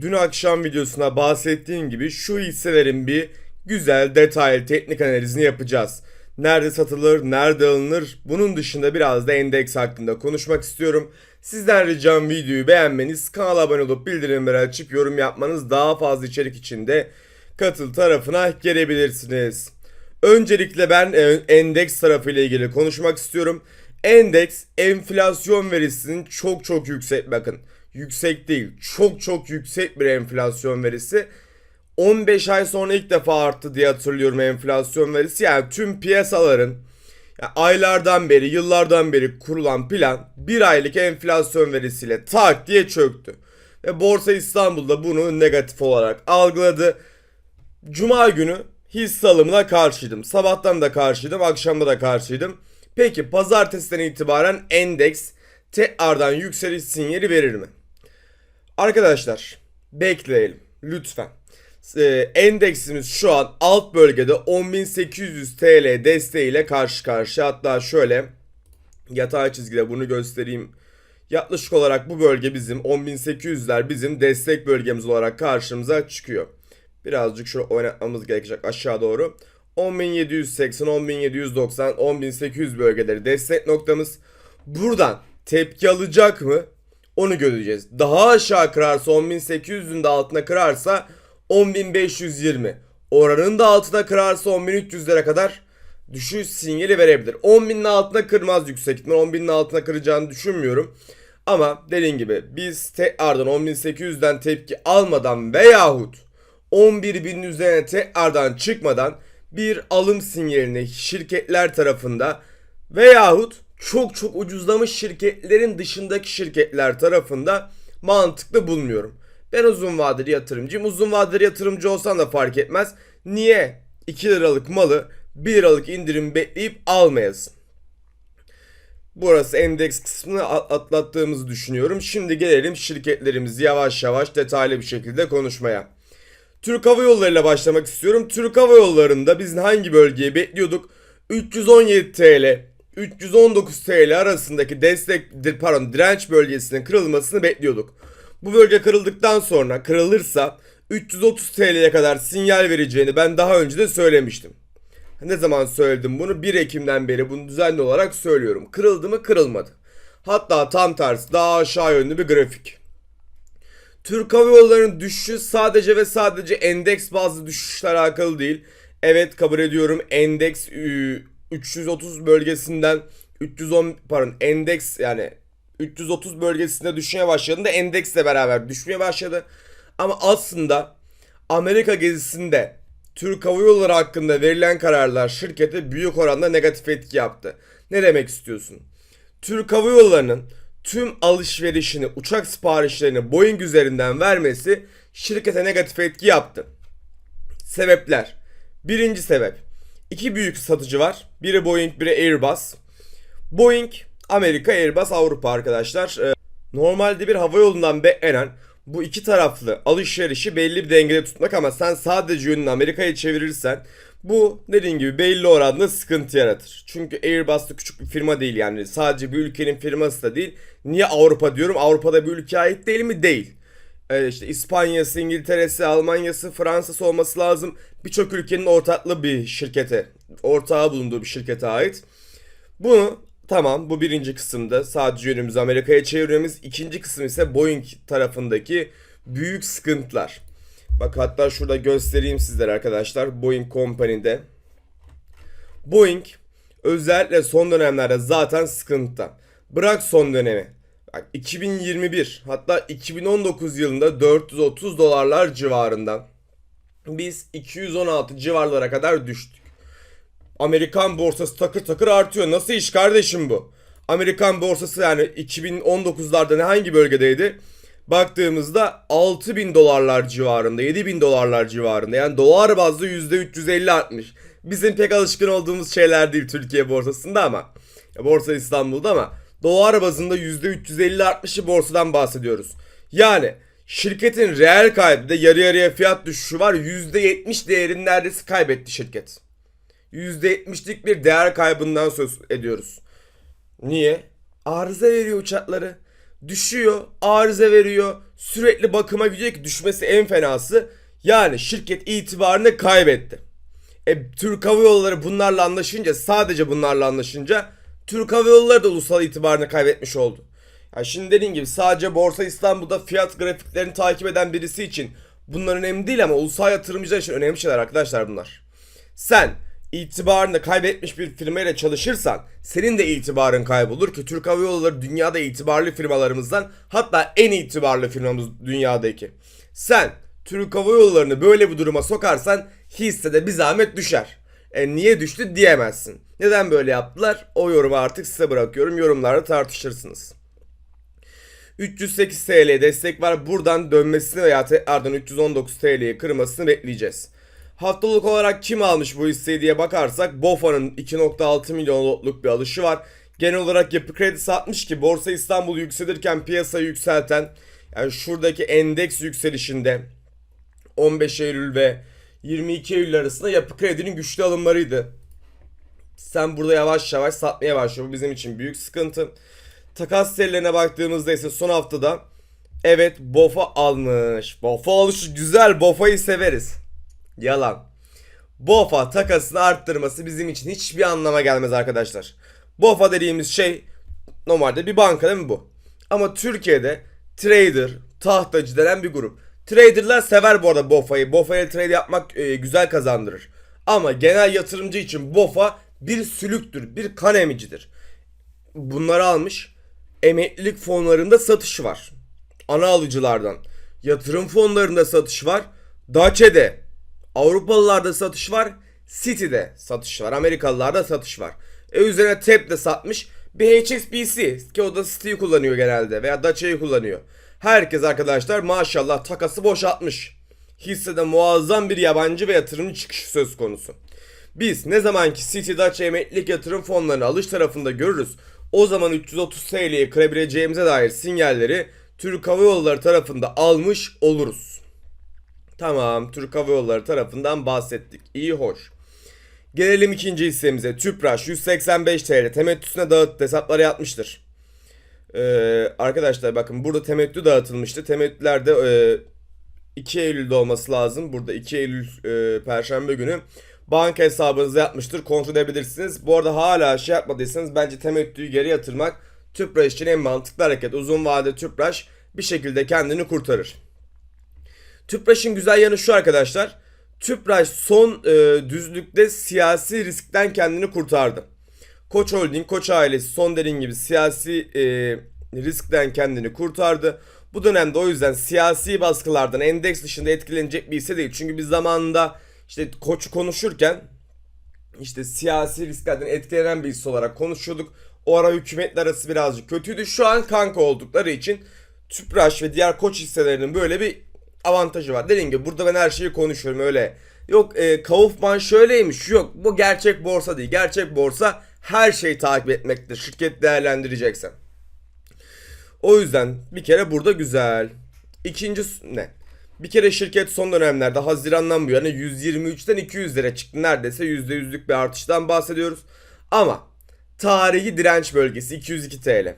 dün akşam videosuna bahsettiğim gibi şu hisselerin bir güzel detaylı teknik analizini yapacağız. Nerede satılır, nerede alınır bunun dışında biraz da endeks hakkında konuşmak istiyorum. Sizden ricam videoyu beğenmeniz, kanala abone olup bildirimleri açıp yorum yapmanız daha fazla içerik içinde katıl tarafına gelebilirsiniz. Öncelikle ben e, endeks tarafıyla ilgili konuşmak istiyorum. Endeks enflasyon verisinin çok çok yüksek bakın. Yüksek değil. Çok çok yüksek bir enflasyon verisi. 15 ay sonra ilk defa arttı diye hatırlıyorum enflasyon verisi. Yani tüm piyasaların yani aylardan beri, yıllardan beri kurulan plan bir aylık enflasyon verisiyle tak diye çöktü. Ve Borsa İstanbul'da bunu negatif olarak algıladı. Cuma günü hisse alımına karşıydım. Sabahtan da karşıydım, akşamda da karşıydım. Peki pazartesiden itibaren endeks tekrardan yükseliş sinyali verir mi? Arkadaşlar bekleyelim lütfen. Ee, endeksimiz şu an alt bölgede 10.800 TL desteğiyle karşı karşıya. Hatta şöyle yatay çizgide bunu göstereyim. Yaklaşık olarak bu bölge bizim 10.800'ler bizim destek bölgemiz olarak karşımıza çıkıyor. Birazcık şöyle oynatmamız gerekecek aşağı doğru. 10.780, 10.790, 10.800 bölgeleri destek noktamız. Buradan tepki alacak mı? Onu göreceğiz. Daha aşağı kırarsa 10.800'ün de altına kırarsa 10.520. Oranın da altına kırarsa 10.300'lere kadar düşüş sinyali verebilir. 10.000'in altına kırmaz yüksek ihtimal. 10.000'in altına kıracağını düşünmüyorum. Ama dediğim gibi biz tekrardan 10.800'den tepki almadan veyahut 11.000'in üzerine tekrardan çıkmadan bir alım sinyalini şirketler tarafında veyahut çok çok ucuzlamış şirketlerin dışındaki şirketler tarafında mantıklı bulmuyorum. Ben uzun vadeli yatırımcıyım. Uzun vadeli yatırımcı olsam da fark etmez. Niye 2 liralık malı 1 liralık indirim bekleyip almayasın? Burası endeks kısmını at- atlattığımızı düşünüyorum. Şimdi gelelim şirketlerimizi yavaş yavaş detaylı bir şekilde konuşmaya. Türk Hava Yolları ile başlamak istiyorum. Türk Hava Yolları'nda biz hangi bölgeyi bekliyorduk? 317 TL, 319 TL arasındaki destek, pardon direnç bölgesinin kırılmasını bekliyorduk. Bu bölge kırıldıktan sonra kırılırsa 330 TL'ye kadar sinyal vereceğini ben daha önce de söylemiştim. Ne zaman söyledim bunu? 1 Ekim'den beri bunu düzenli olarak söylüyorum. Kırıldı mı? Kırılmadı. Hatta tam tersi daha aşağı yönlü bir grafik. Türk Hava Yolları'nın düşüşü sadece ve sadece endeks bazlı düşüşle alakalı değil. Evet kabul ediyorum endeks 330 bölgesinden 310 pardon endeks yani 330 bölgesinde düşmeye başladığında endeksle beraber düşmeye başladı. Ama aslında Amerika gezisinde Türk Hava Yolları hakkında verilen kararlar şirkete büyük oranda negatif etki yaptı. Ne demek istiyorsun? Türk Hava Yolları'nın tüm alışverişini, uçak siparişlerini Boeing üzerinden vermesi şirkete negatif etki yaptı. Sebepler. Birinci sebep. İki büyük satıcı var. Biri Boeing, biri Airbus. Boeing, Amerika, Airbus, Avrupa arkadaşlar. Ee, Normalde bir hava yolundan beklenen bu iki taraflı alışverişi belli bir dengede tutmak ama sen sadece yönünü Amerika'ya çevirirsen bu dediğin gibi belli oranda sıkıntı yaratır. Çünkü Airbus da küçük bir firma değil yani sadece bir ülkenin firması da değil. Niye Avrupa diyorum? Avrupa'da bir ülkeye ait değil mi? Değil. Ee, işte İspanya'sı, İngiltere'si, Almanya'sı, Fransa'sı olması lazım. Birçok ülkenin ortaklı bir şirkete, ortağı bulunduğu bir şirkete ait. Bunu tamam bu birinci kısımda sadece yönümüzü Amerika'ya çevirmemiz. İkinci kısım ise Boeing tarafındaki büyük sıkıntılar. Bak hatta şurada göstereyim sizlere arkadaşlar. Boeing Company'de. Boeing özellikle son dönemlerde zaten sıkıntıda. Bırak son dönemi. Bak 2021 hatta 2019 yılında 430 dolarlar civarından biz 216 civarlara kadar düştük. Amerikan borsası takır takır artıyor. Nasıl iş kardeşim bu? Amerikan borsası yani 2019'larda ne hangi bölgedeydi? Baktığımızda 6000 dolarlar civarında, 7000 dolarlar civarında. Yani dolar bazlı %350 artmış. Bizim pek alışkın olduğumuz şeyler değil Türkiye borsasında ama. Borsa İstanbul'da ama dolar bazında %350 artmışı borsadan bahsediyoruz. Yani şirketin reel kaybı da yarı yarıya fiyat düşüşü var. %70 değerini neredeyse kaybetti şirket. %70'lik bir değer kaybından söz ediyoruz. Niye? Arıza veriyor uçakları. düşüyor, arıza veriyor, sürekli bakıma gidiyor ki düşmesi en fenası. Yani şirket itibarını kaybetti. E, Türk Hava Yolları bunlarla anlaşınca, sadece bunlarla anlaşınca Türk Hava Yolları da ulusal itibarını kaybetmiş oldu. Yani şimdi dediğim gibi sadece Borsa İstanbul'da fiyat grafiklerini takip eden birisi için bunlar önemli değil ama ulusal yatırımcılar için önemli şeyler arkadaşlar bunlar. Sen itibarını kaybetmiş bir firmayla çalışırsan senin de itibarın kaybolur ki Türk Hava Yolları dünyada itibarlı firmalarımızdan hatta en itibarlı firmamız dünyadaki. Sen Türk Hava Yolları'nı böyle bir duruma sokarsan hissede bir zahmet düşer. E niye düştü diyemezsin. Neden böyle yaptılar? O yorumu artık size bırakıyorum. Yorumlarda tartışırsınız. 308 TL destek var. Buradan dönmesini veya tekrardan 319 TL'ye kırmasını bekleyeceğiz. Haftalık olarak kim almış bu hisseyi diye bakarsak BOFA'nın 2.6 milyon lotluk bir alışı var. Genel olarak yapı kredi satmış ki Borsa İstanbul yükselirken piyasayı yükselten yani şuradaki endeks yükselişinde 15 Eylül ve 22 Eylül arasında yapı kredinin güçlü alımlarıydı. Sen burada yavaş yavaş satmaya başlıyor. Bu bizim için büyük sıkıntı. Takas serilerine baktığımızda ise son haftada evet Bofa almış. Bofa alışı güzel. Bofa'yı severiz. Yalan. Bofa takasını arttırması bizim için hiçbir anlama gelmez arkadaşlar. Bofa dediğimiz şey normalde bir banka değil mi bu? Ama Türkiye'de trader, tahtacı denen bir grup. Traderlar sever bu arada Bofa'yı. Bofa ile trade yapmak e, güzel kazandırır. Ama genel yatırımcı için Bofa bir sülüktür, bir kan emicidir. Bunları almış. Emeklilik fonlarında satış var. Ana alıcılardan. Yatırım fonlarında satış var. Daçe'de. Avrupalılarda satış var. City'de satış var. Amerikalılarda satış var. E üzerine TEP de satmış. Bir HSBC ki o da City'yi kullanıyor genelde veya Dacia'yı kullanıyor. Herkes arkadaşlar maşallah takası boşaltmış. Hissede muazzam bir yabancı ve yatırımcı çıkışı söz konusu. Biz ne zamanki City Dacia emeklilik yatırım fonlarını alış tarafında görürüz o zaman 330 TL'ye kırabileceğimize dair sinyalleri Türk Hava Yolları tarafında almış oluruz. Tamam Türk Hava Yolları tarafından bahsettik. İyi hoş. Gelelim ikinci hissemize. Tüpraş 185 TL temettüsüne dağıttı hesapları yapmıştır. Ee, arkadaşlar bakın burada temettü dağıtılmıştı. Temettülerde e, 2 Eylül'de olması lazım. Burada 2 Eylül e, Perşembe günü banka hesabınızı yapmıştır. Kontrol edebilirsiniz. Bu arada hala şey yapmadıysanız bence temettüyü geri yatırmak Tüpraş için en mantıklı hareket. Uzun vadede Tüpraş bir şekilde kendini kurtarır. Tüpraş'ın güzel yanı şu arkadaşlar. Tüpraş son e, düzlükte siyasi riskten kendini kurtardı. Koç Holding, Koç ailesi son dediğim gibi siyasi e, riskten kendini kurtardı. Bu dönemde o yüzden siyasi baskılardan endeks dışında etkilenecek bir hisse değil. Çünkü biz zamanında işte Koç'u konuşurken işte siyasi risklerden etkilenen bir hisse olarak konuşuyorduk. O ara hükümetler arası birazcık kötüydü. Şu an kanka oldukları için Tüpraş ve diğer koç hisselerinin böyle bir avantajı var. Dediğim gibi burada ben her şeyi konuşuyorum öyle. Yok e, Kaufman şöyleymiş. Yok bu gerçek borsa değil. Gerçek borsa her şeyi takip etmektir. Şirket değerlendireceksen. O yüzden bir kere burada güzel. İkinci ne? Bir kere şirket son dönemlerde Haziran'dan bu yana 123'ten 200 lira çıktı. Neredeyse %100'lük bir artıştan bahsediyoruz. Ama tarihi direnç bölgesi 202 TL.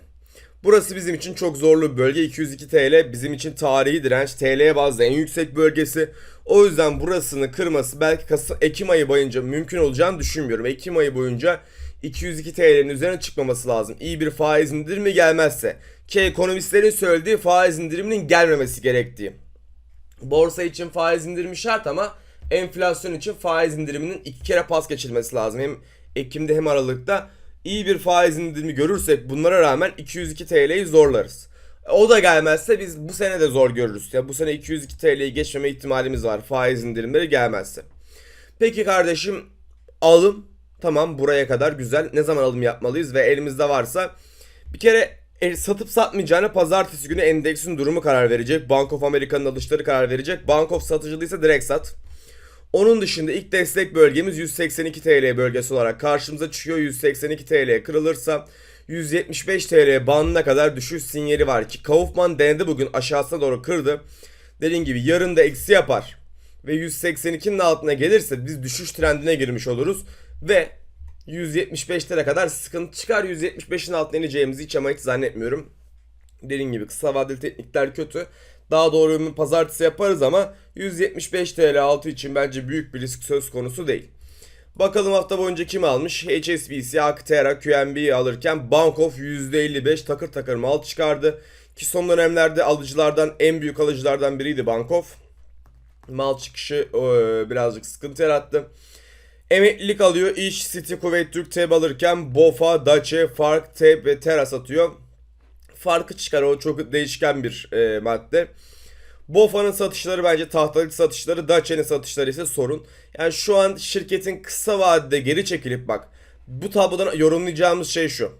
Burası bizim için çok zorlu bir bölge. 202 TL bizim için tarihi direnç. TL'ye bazda en yüksek bölgesi. O yüzden burasını kırması belki Kasım, Ekim ayı boyunca mümkün olacağını düşünmüyorum. Ekim ayı boyunca 202 TL'nin üzerine çıkmaması lazım. İyi bir faiz indirimi gelmezse. Ki ekonomistlerin söylediği faiz indiriminin gelmemesi gerektiği. Borsa için faiz indirimi şart ama enflasyon için faiz indiriminin iki kere pas geçilmesi lazım. Hem Ekim'de hem Aralık'ta iyi bir faiz indirimi görürsek bunlara rağmen 202 TL'yi zorlarız. O da gelmezse biz bu sene de zor görürüz. Ya bu sene 202 TL'yi geçmeme ihtimalimiz var faiz indirimleri gelmezse. Peki kardeşim alım tamam buraya kadar güzel. Ne zaman alım yapmalıyız ve elimizde varsa bir kere e, satıp satmayacağına pazartesi günü endeksin durumu karar verecek. Bank of America'nın alışları karar verecek. Bank of satıcılıysa direkt sat. Onun dışında ilk destek bölgemiz 182 TL bölgesi olarak karşımıza çıkıyor. 182 TL kırılırsa 175 TL bandına kadar düşüş sinyali var ki Kaufman denedi bugün aşağısına doğru kırdı. Dediğim gibi yarın da eksi yapar ve 182'nin altına gelirse biz düşüş trendine girmiş oluruz ve 175'lere kadar sıkıntı çıkar. 175'in altına ineceğimizi hiç ama hiç zannetmiyorum. Dediğim gibi kısa vadeli teknikler kötü. Daha doğru ürünü pazartesi yaparız ama 175 TL altı için bence büyük bir risk söz konusu değil. Bakalım hafta boyunca kim almış? HSBC, Akterra, QNB'yi alırken Bankof %55 takır takır mal çıkardı. Ki son dönemlerde alıcılardan en büyük alıcılardan biriydi Bankof. Mal çıkışı birazcık sıkıntı yarattı. Emeklilik alıyor. İş, City, Kuveyt Türk TEB alırken Bofa, Dace, Fark, TEB ve Tera satıyor. Farkı çıkar o çok değişken bir e, madde. Bofa'nın satışları bence tahtalık satışları, Dacia'nın satışları ise sorun. Yani şu an şirketin kısa vadede geri çekilip bak bu tablodan yorumlayacağımız şey şu.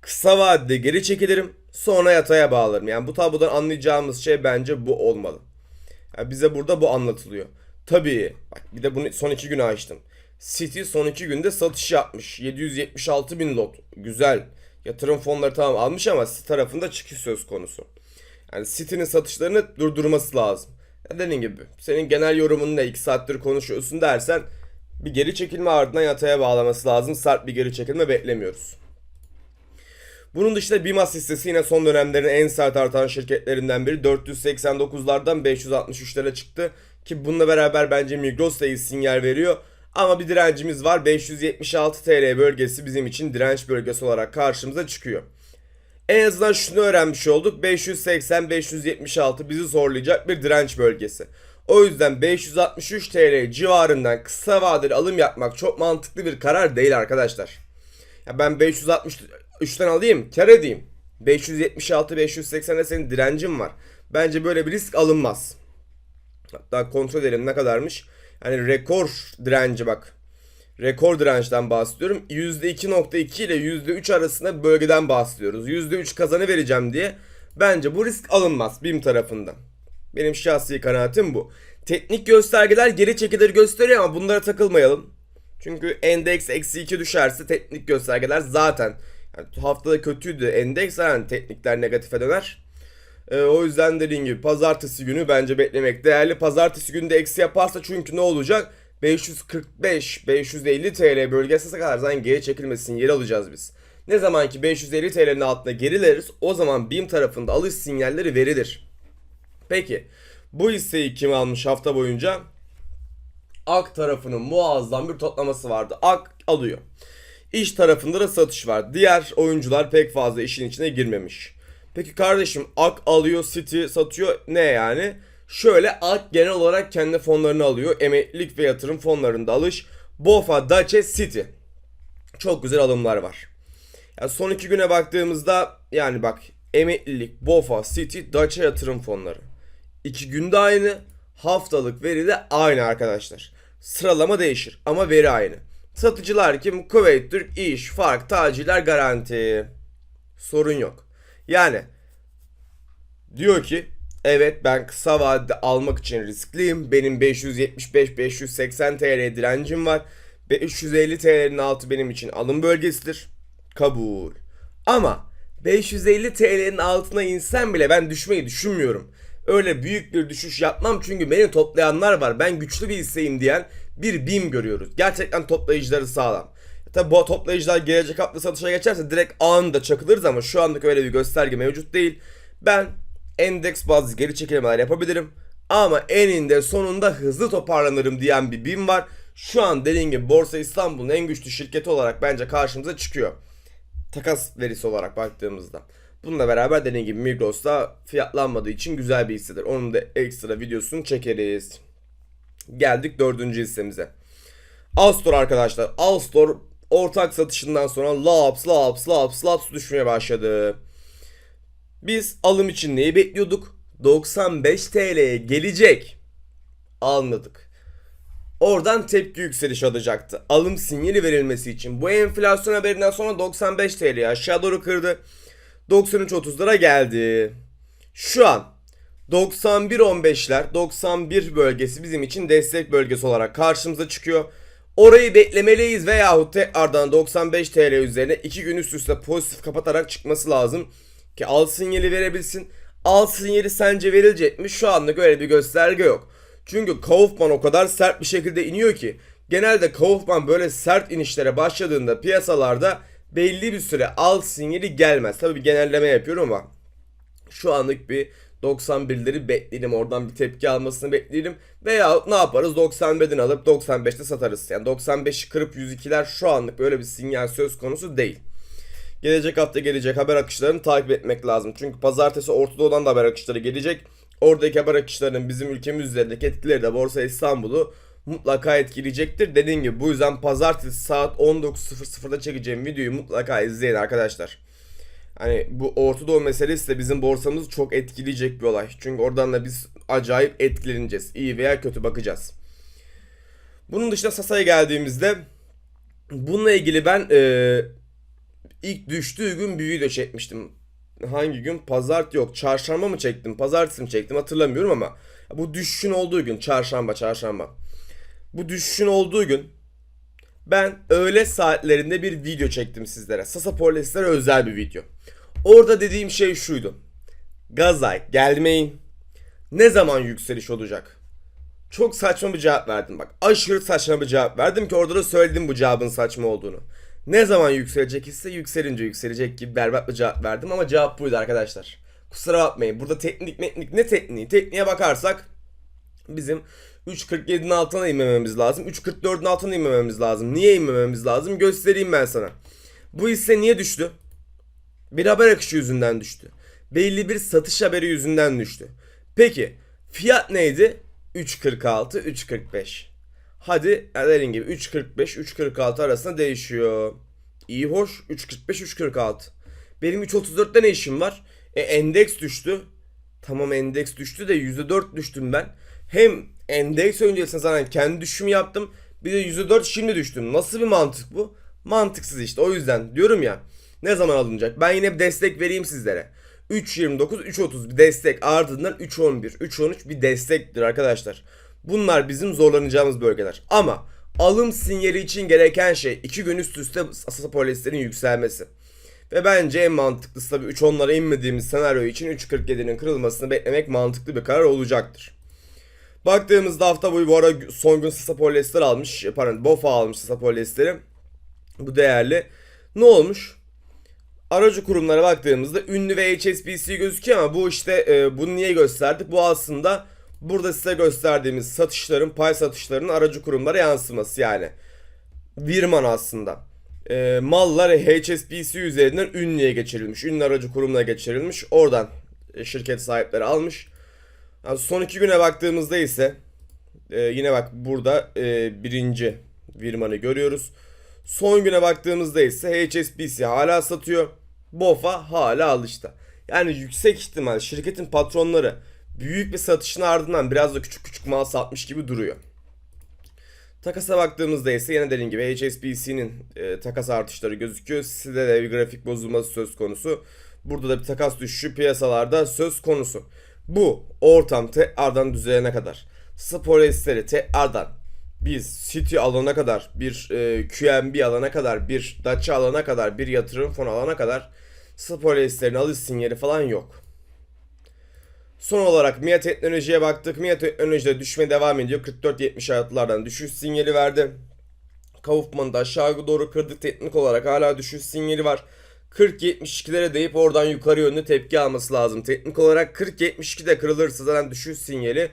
Kısa vadede geri çekilirim sonra yataya bağlarım. Yani bu tablodan anlayacağımız şey bence bu olmalı. Yani bize burada bu anlatılıyor. Tabii bak bir de bunu son iki güne açtım. City son iki günde satış yapmış. 776 bin lot. Güzel. Yatırım fonları tamam almış ama City tarafında çıkış söz konusu. Yani City'nin satışlarını durdurması lazım. Dediğim gibi senin genel yorumun ne 2 saattir konuşuyorsun dersen bir geri çekilme ardından yataya bağlaması lazım. Sert bir geri çekilme beklemiyoruz. Bunun dışında BİMAS hissesi yine son dönemlerin en sert artan şirketlerinden biri. 489'lardan 563'lere çıktı. Ki bununla beraber bence Migros da iyi sinyal veriyor. Ama bir direncimiz var. 576 TL bölgesi bizim için direnç bölgesi olarak karşımıza çıkıyor. En azından şunu öğrenmiş olduk. 580-576 bizi zorlayacak bir direnç bölgesi. O yüzden 563 TL civarından kısa vadeli alım yapmak çok mantıklı bir karar değil arkadaşlar. Ya ben 563'ten alayım, kar edeyim. 576-580'de senin direncin var. Bence böyle bir risk alınmaz. Hatta kontrol edelim ne kadarmış. Yani rekor direnci bak. Rekor dirençten bahsediyorum. %2.2 ile %3 arasında bir bölgeden bahsediyoruz. %3 kazanı vereceğim diye bence bu risk alınmaz BİM tarafından. Benim şahsi kanaatim bu. Teknik göstergeler geri çekilir gösteriyor ama bunlara takılmayalım. Çünkü endeks eksi 2 düşerse teknik göstergeler zaten yani haftada kötüydü endeks yani teknikler negatife döner. Ee, o yüzden dediğim gibi pazartesi günü bence beklemek değerli. Pazartesi günü de eksi yaparsa çünkü ne olacak? 545-550 TL bölgesine kadar zaten geri çekilmesini yer alacağız biz. Ne zaman ki 550 TL'nin altına gerileriz o zaman BİM tarafında alış sinyalleri verilir. Peki bu hisseyi kim almış hafta boyunca? AK tarafının muazzam bir toplaması vardı. AK alıyor. İş tarafında da satış var. Diğer oyuncular pek fazla işin içine girmemiş. Peki kardeşim AK alıyor, City satıyor ne yani? Şöyle AK genel olarak kendi fonlarını alıyor. Emeklilik ve yatırım fonlarında alış. BOFA, Dace, City. Çok güzel alımlar var. Yani son iki güne baktığımızda yani bak emeklilik, BOFA, City, Dace yatırım fonları. İki günde aynı. Haftalık veri de aynı arkadaşlar. Sıralama değişir ama veri aynı. Satıcılar kim? Kuveyt Türk, İş, Fark, Taciler, Garanti. Sorun yok. Yani diyor ki evet ben kısa vadede almak için riskliyim. Benim 575-580 TL direncim var. 550 TL'nin altı benim için alım bölgesidir. Kabul. Ama 550 TL'nin altına insem bile ben düşmeyi düşünmüyorum. Öyle büyük bir düşüş yapmam çünkü beni toplayanlar var. Ben güçlü bir hisseyim diyen bir BİM görüyoruz. Gerçekten toplayıcıları sağlam. Tabi bu toplayıcılar gelecek hafta satışa geçerse direkt anında çakılırız ama şu anlık öyle bir gösterge mevcut değil. Ben endeks bazı geri çekilmeler yapabilirim. Ama eninde sonunda hızlı toparlanırım diyen bir BİM var. Şu an dediğim gibi Borsa İstanbul'un en güçlü şirketi olarak bence karşımıza çıkıyor. Takas verisi olarak baktığımızda. Bununla beraber dediğim gibi Migros'ta fiyatlanmadığı için güzel bir hissedir. Onun da ekstra videosunu çekeriz. Geldik dördüncü hissemize. Alstor arkadaşlar. Alstor ortak satışından sonra laps laps laps laps düşmeye başladı. Biz alım için neyi bekliyorduk? 95 TL'ye gelecek. Almadık. Oradan tepki yükseliş alacaktı. Alım sinyali verilmesi için. Bu enflasyon haberinden sonra 95 TL'ye aşağı doğru kırdı. 93.30'lara geldi. Şu an 91.15'ler 91 bölgesi bizim için destek bölgesi olarak karşımıza çıkıyor. Orayı beklemeliyiz veyahut tekrardan 95 TL üzerine 2 gün üst üste pozitif kapatarak çıkması lazım. Ki al sinyali verebilsin. Al sinyali sence verilecek mi? Şu anda öyle bir gösterge yok. Çünkü Kaufman o kadar sert bir şekilde iniyor ki genelde Kaufman böyle sert inişlere başladığında piyasalarda belli bir süre al sinyali gelmez. Tabii bir genelleme yapıyorum ama Şu anlık bir 91'leri bekleyelim. Oradan bir tepki almasını bekleyelim. Veya ne yaparız? 91'den alıp 95'te satarız. Yani 95'i kırıp 102'ler şu anlık böyle bir sinyal söz konusu değil. Gelecek hafta gelecek haber akışlarını takip etmek lazım. Çünkü pazartesi ortada olan da haber akışları gelecek. Oradaki haber akışlarının bizim ülkemiz üzerindeki etkileri de Borsa İstanbul'u mutlaka etkileyecektir. Dediğim gibi bu yüzden pazartesi saat 19.00'da çekeceğim videoyu mutlaka izleyin arkadaşlar. Hani bu Orta Doğu meselesi de bizim borsamızı çok etkileyecek bir olay. Çünkü oradan da biz acayip etkileneceğiz. İyi veya kötü bakacağız. Bunun dışında Sasa'ya geldiğimizde bununla ilgili ben eee ilk düştüğü gün bir video çekmiştim. Hangi gün? Pazart yok. Çarşamba mı çektim? Pazartesi mi çektim? Hatırlamıyorum ama bu düşüşün olduğu gün çarşamba çarşamba. Bu düşüşün olduğu gün ben öğle saatlerinde bir video çektim sizlere. Sasa Polislere özel bir video. Orada dediğim şey şuydu. Gazay gelmeyin. Ne zaman yükseliş olacak? Çok saçma bir cevap verdim bak. Aşırı saçma bir cevap verdim ki orada da söyledim bu cevabın saçma olduğunu. Ne zaman yükselecek ise yükselince yükselecek gibi berbat bir cevap verdim ama cevap buydu arkadaşlar. Kusura bakmayın. Burada teknik teknik ne tekniği? Tekniğe bakarsak bizim 3.47'nin altına inmememiz lazım. 3.44'ün altına inmememiz lazım. Niye inmememiz lazım? Göstereyim ben sana. Bu hisse niye düştü? Bir haber akışı yüzünden düştü. Belli bir satış haberi yüzünden düştü. Peki fiyat neydi? 3.46, 3.45. Hadi dediğim gibi 3.45, 3.46 arasında değişiyor. İyi hoş 3.45, 3.46. Benim 3.34'te ne işim var? E, endeks düştü. Tamam endeks düştü de %4 düştüm ben. Hem endeks öncesinde zaten kendi düşüşümü yaptım. Bir de %4 şimdi düştüm. Nasıl bir mantık bu? Mantıksız işte. O yüzden diyorum ya. Ne zaman alınacak? Ben yine bir destek vereyim sizlere. 3.29, 3.30 bir destek ardından 3.11, 3.13 bir destektir arkadaşlar. Bunlar bizim zorlanacağımız bölgeler. Ama alım sinyali için gereken şey 2 gün üst üste asasa polislerin yükselmesi. Ve bence en mantıklısı tabii 3.10'lara inmediğimiz senaryo için 3.47'nin kırılmasını beklemek mantıklı bir karar olacaktır. Baktığımızda hafta boyu bu ara son gün Sasa polyester almış. Pardon BOFA almış Sasa polyesteri. Bu değerli. Ne olmuş? Aracı kurumlara baktığımızda ünlü ve HSBC gözüküyor ama bu işte e, bunu niye gösterdik? Bu aslında burada size gösterdiğimiz satışların, pay satışlarının aracı kurumlara yansıması yani. Virman aslında. E, mallar HSBC üzerinden ünlüye geçirilmiş. Ünlü aracı kurumuna geçirilmiş. Oradan e, şirket sahipleri almış. Yani son iki güne baktığımızda ise e, yine bak burada e, birinci Virman'ı görüyoruz. Son güne baktığımızda ise HSBC hala satıyor. BOFA hala alışta. Yani yüksek ihtimal şirketin patronları büyük bir satışın ardından biraz da küçük küçük mal satmış gibi duruyor. Takasa baktığımızda ise yine dediğim gibi HSBC'nin e, takas artışları gözüküyor. Sizde de bir grafik bozulması söz konusu. Burada da bir takas düşüşü piyasalarda söz konusu. Bu ortam tekrardan düzelene kadar. Sporesleri tekrardan biz City alana kadar, bir e, QNB alana kadar, bir Dacia alana kadar, bir yatırım fonu alana kadar spoilerlerin alış sinyali falan yok. Son olarak MIA Teknoloji'ye baktık. MIA Teknoloji'de düşme devam ediyor. 44-76'lardan düşüş sinyali verdi. Kaufman'ı da aşağı doğru kırdı. Teknik olarak hala düşüş sinyali var. 40-72'lere deyip oradan yukarı yönlü tepki alması lazım. Teknik olarak 40-72'de kırılırsa zaten düşüş sinyali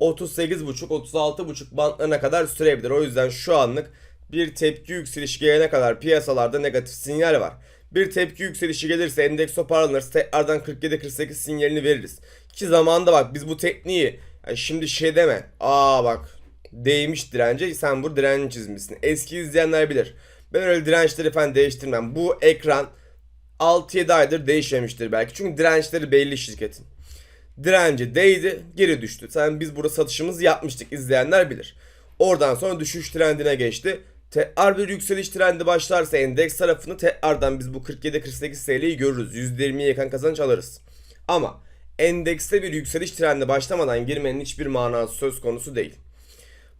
38.5-36.5 bantlarına kadar sürebilir. O yüzden şu anlık bir tepki yükselişi gelene kadar piyasalarda negatif sinyal var. Bir tepki yükselişi gelirse endeks toparlanırsa tekrardan 47-48 sinyalini veririz. Ki zamanda bak biz bu tekniği yani şimdi şey deme. Aa bak değmiş dirence sen bu direnci çizmişsin. Eski izleyenler bilir. Ben öyle dirençleri falan değiştirmem. Bu ekran 6-7 aydır değişmemiştir belki. Çünkü dirençleri belli şirketin. Direnci değdi, geri düştü. Sen biz burada satışımızı yapmıştık izleyenler bilir. Oradan sonra düşüş trendine geçti. Tekrar bir yükseliş trendi başlarsa endeks tarafını tekrardan biz bu 47-48 TL'yi görürüz. %20'ye yakın kazanç alırız. Ama endekste bir yükseliş trendi başlamadan girmenin hiçbir manası söz konusu değil.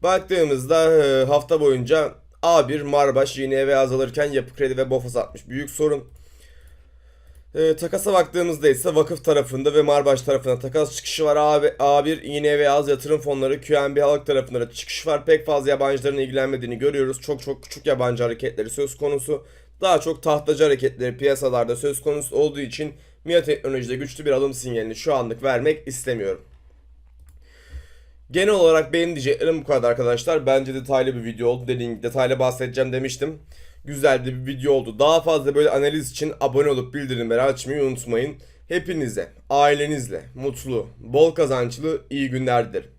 Baktığımızda e, hafta boyunca A1 Marbaş yine eve azalırken Yapı Kredi ve BOFA satmış. Büyük sorun. E, takasa baktığımızda ise vakıf tarafında ve Marbaş tarafında takas çıkışı var. A, A1 yine ve az yatırım fonları QNB halk tarafında da çıkış var. Pek fazla yabancıların ilgilenmediğini görüyoruz. Çok çok küçük yabancı hareketleri söz konusu. Daha çok tahtacı hareketleri piyasalarda söz konusu olduğu için MIA teknolojide güçlü bir alım sinyalini şu anlık vermek istemiyorum. Genel olarak benim diyeceklerim bu kadar arkadaşlar. Bence detaylı bir video oldu. Dediğim detaylı bahsedeceğim demiştim. Güzel de bir video oldu. Daha fazla böyle analiz için abone olup bildirimleri açmayı unutmayın. Hepinize, ailenizle mutlu, bol kazançlı iyi günler dilerim.